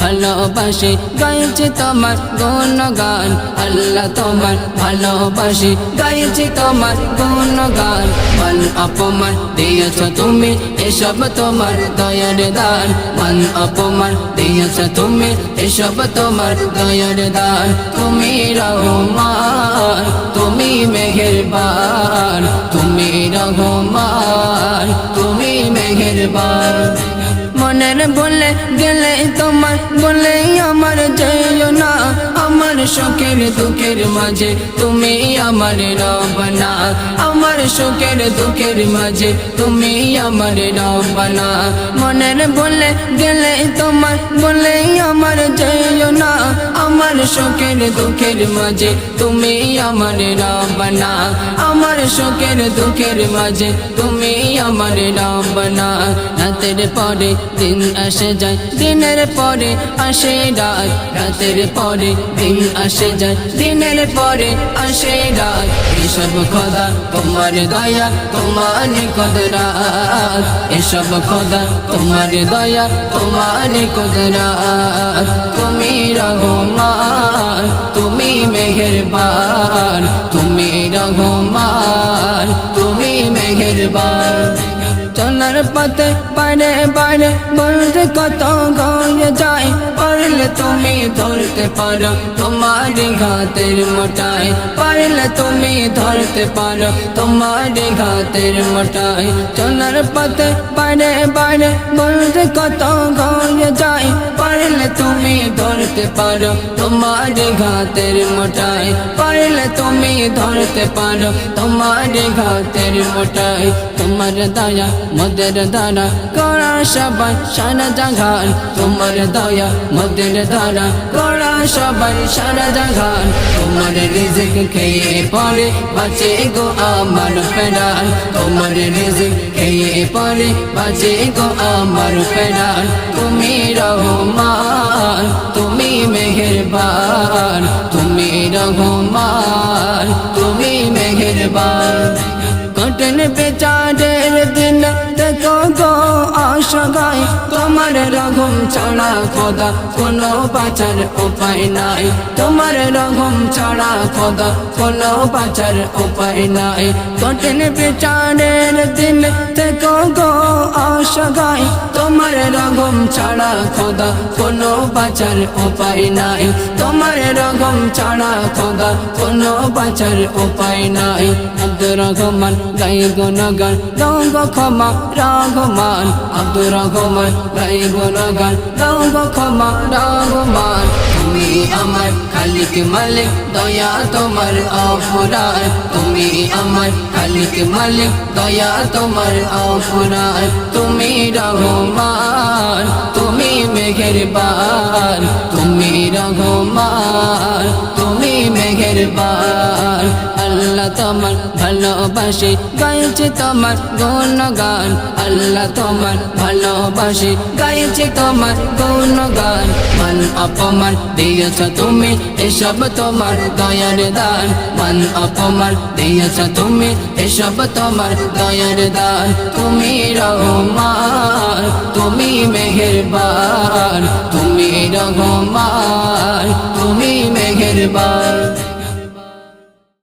ভালোবাসি, গাইছি তোমার গুণগান। আল্লাহ তোমার ভালোবাসি, গাইছি তোমার গুণগান। মান অপমান দিয়েছ তুমি, এসব তোমার দয়ার দান। মান অপমান দিয়েছ তুমি, এসব তোমার দয়ার দান। তুমি রহমান, তুমি মেহেরবান। তুমি রহমান, তুমি মেহেরবান। মনের বলে গেলে তোমার বলে আমার যেও না। আমার শোকের দুঃখের মাঝে তুমি আমার রবনা আমার শোকের দুঃখের মাঝে তুমি আমার রবনা মনের বলে গেলে তোমার বলে আমার যেও না। আমার শোকের দুঃখের মাঝে তুমি আমার রবনা আমার শোকের দুঃখের মাঝে তুমি আমার রবনা রাতের পরে দিন আসে যায়, দিনের পরে আসে রাত। রাতের পরে দিন আসে যায় দিনের পরে আসে রাত। এসব খোদা, তোমার দয়া, তোমার কদরাত। এসব খোদা, তোমার দয়া, তোমার কদরাত। তুমি রহমান, তুমি মেহেরবান। তুমি রহমান, তুমি মেহেরবান। চলার পথে পারে পারে বলতে কত গয়ে যায়। পারলে তুমি ধরতে পারো তোমার ঘাতের মোটাই পারলে তুমি ধরতে পারো তোমার ঘাতের মোটাই চলার পথে পারে পারে বলতে কত গয়ে যায়। পারলে তুমি ধরতে পারো তোমার ঘাতের মোটাই পারলে তুমি ধরতে পারো। তোমার ঘাতের মোটাই, তোমার দয়া, মদের দ্বারা। করা সবাই সারা জাগান, তোমার দয়া, মদের দ্বারা। করা সবাই সারা জাগান, তোমার রিজিক খেয়ে পরে বাঁচে গো আমার পেড়ান তোমার রিজিক খেয়ে পরে বাঁচে গো আমার পেড়ান তুমি রহমান, তুমি মেহেরবান রহমান তুমি মেহেরবান কটন বেচারের অসগাই তোমার রঘম ছাড়া খোদা, কোনো বাঁচার উপায় নাই। তোমার রঘম ছাড়া খোদা, কোনো বাঁচার উপায় নাই। কঠিন বেচারের দিন দেখো গো অসগাই তোমার রঘম ছাড়া খোদা, কোনো বাঁচার উপায় নাই। তোমার রঘম ছাড়া খোদা, কোনো বাঁচার উপায় নাই। আব্দুর রহমান গাই গুণগান রঙ্গ ক্ষমা রঘমান আব্দুর রহমান গাই গুণগান রঙ্গ ক্ষমা রঘমান তুমি আমার খালিক মালিক, দয়া তোমার অফুরান তুমি আমার খালিক মালিক, দয়া তোমার অফুরান তুমি রহমান তুমি মেঘেরবান। তুমি রহমান তুমি মেঘেরবান। আল্লাহ তোমার ভালোবাসি গাইছে তোমার গুণগান। আল্লাহ তোমার ভালোবাসি গাইছে তোমার গুণগান। মান অপমান দিয়েছ তুমি, এসব তোমার দয়ার দান। মান অপমান দিয়েছ তুমি, এসব তোমার দয়ার দান। তুমি রহমান, তুমি মেহেরবান। তুমি রহমান, তুমি মেহেরবান।